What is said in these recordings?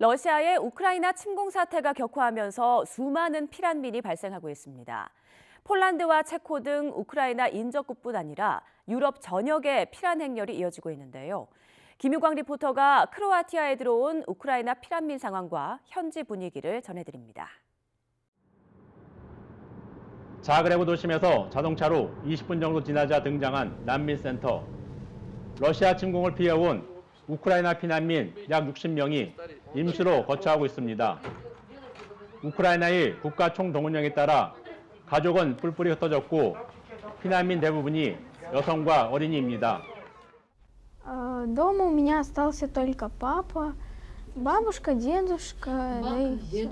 러시아의 우크라이나 침공 사태가 격화하면서 수많은 피난민이 발생하고 있습니다. 폴란드와 체코 등 우크라이나 인접국뿐 아니라 유럽 전역에 피난 행렬이 이어지고 있는데요. 김유광 리포터가 크로아티아에 들어온 우크라이나 피난민 상황과 현지 분위기를 전해드립니다. 자그레브 도심에서 자동차로 20분 정도 지나자 등장한 난민센터. 러시아 침공을 피해온 우크라이나 피난민 약 60명이 임시로 거처하고 있습니다. 우크라이나의 국가 총동원령에 따라 가족은 뿔뿔이 흩어졌고 피난민 대부분이 여성과 어린이입니다. А, Дома у меня остался только папа, бабушка, дедушка. да и всё.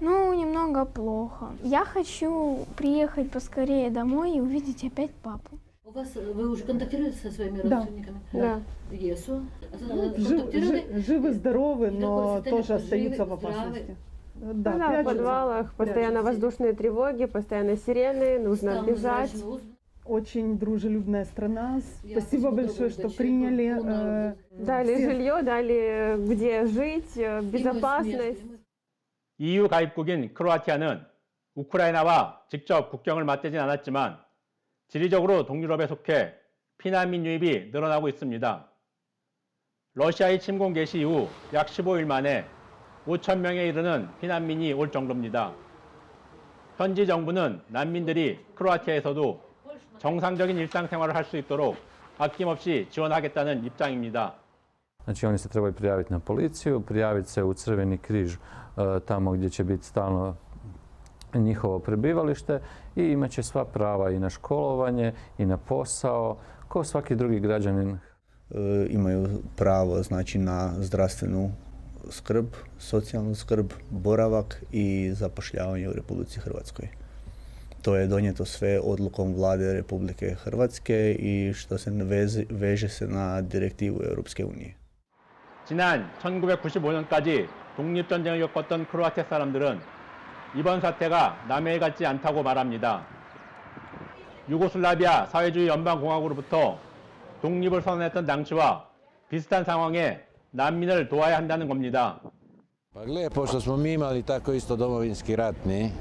Ну, немного плохо. Я хочу приехать поскорее домой и увидеть опять папу. У вас э, вы уже контактировали со своими Да. родственниками? Да. ЕСУ? Ну, жив- Контактировали? жи- живы, здоровы, И какое но состояние? тоже Живы, остаются в здравы? опасности. Да, Ну да, в прячутся. подвалах постоянно прячутся. воздушные тревоги, постоянно сирены, нужно Стал бежать. назначен УЗ. Очень дружелюбная страна. Я Спасибо спасибо большое, огромное. что приняли. Чеку, э, Дали Всех. жилье, дали где жить, э, И мы безопасность. смерть, EU 가입국인 크로아티아는 우크라이나와 직접 국경을 맞대진 않았지만 지리적으로 동유럽에 속해 피난민 유입이 늘어나고 있습니다. 러시아의 침공 개시 이후 약 15일 만에 5천 명에 이르는 피난민이 올 정도입니다. 현지 정부는 난민들이 크로아티아에서도 정상적인 일상생활을 할 수 있도록 아낌없이 지원하겠다는 입장입니다. Znači oni se trebaju prijaviti na policiju, prijaviti se u Crveni križ e, tamo gdje će biti stalno njihovo prebivalište i imat će sva prava i na školovanje i na posao kao svaki drugi građanin e, imaju pravo znači na zdravstvenu skrb, socijalnu skrb, boravak i zapošljavanje u Republici Hrvatskoj. To je donijeto sve odlukom vlade Republike Hrvatske i što se veze, veže se na direktivu Europske unije. 지난 1995년까지 독립전쟁을 겪었던 크로아티아 사람들은 이번 사태가 일 같지 않다고 말합니다. 유고슬라비아 사회주의 연방공화국으로부터 독립을 선언했던 당시와 비슷한 상황에 난민을 도와야 한다는 겁니다. Pa gle, pošto smo mi imali tako isto domovinski rat, ne?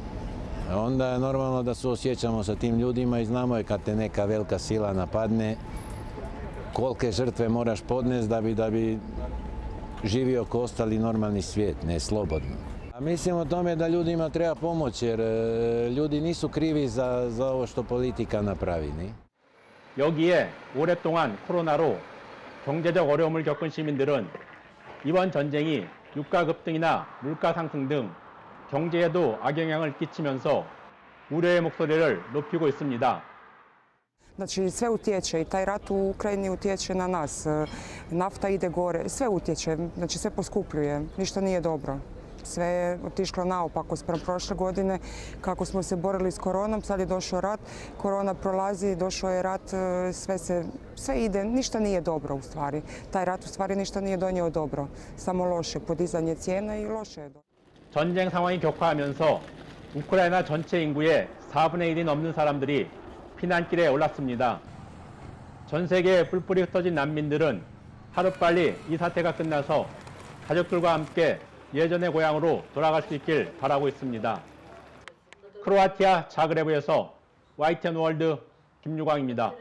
Onda je normalno da suosjećamo sa tim ljudima i znamo je kad te neka velika sila napadne, kolike žrtve moraš podnesti da bi, da bi živio ko ostali normalni svijet, ne slobodno. Mislim o tome da ljudima treba pomoći jer e, ljudi nisu krivi za, za ovo što politika napravi, ne? 여기에 오랫동안 코로나로 경제적 어려움을 겪은 시민들은 이번 전쟁이 유가 급등이나 물가 상승 등 경제에도 악영향을 끼치면서 우려의 목소리를 높이고 있습니다. Znači sve utječe i taj rat u Ukrajini utječe na nas. E, Nafta ide gore, sve utječe, znači sve poskupljuje, ništa nije dobro. Sve je otišlo naopako sprem prošle godine kako smo se borili s koronom, sad je došao rat, korona prolazi, došao je rat, e, sve, se, sve ide, ništa nije dobro u stvari. Taj rat u stvari ništa nije donio dobro, samo loše, podizanje cijena i loše je. 전쟁 상황이 격화하면서 우크라이나 전체 인구의 4분의 1이 넘는 사람들이 피난길에 올랐습니다. 전 세계에 뿔뿔이 흩어진 난민들은 하루빨리 이 사태가 끝나서 가족들과 함께 예전의 고향으로 돌아갈 수 있길 바라고 있습니다. 크로아티아 자그레브에서 YTN 월드 김유광입니다.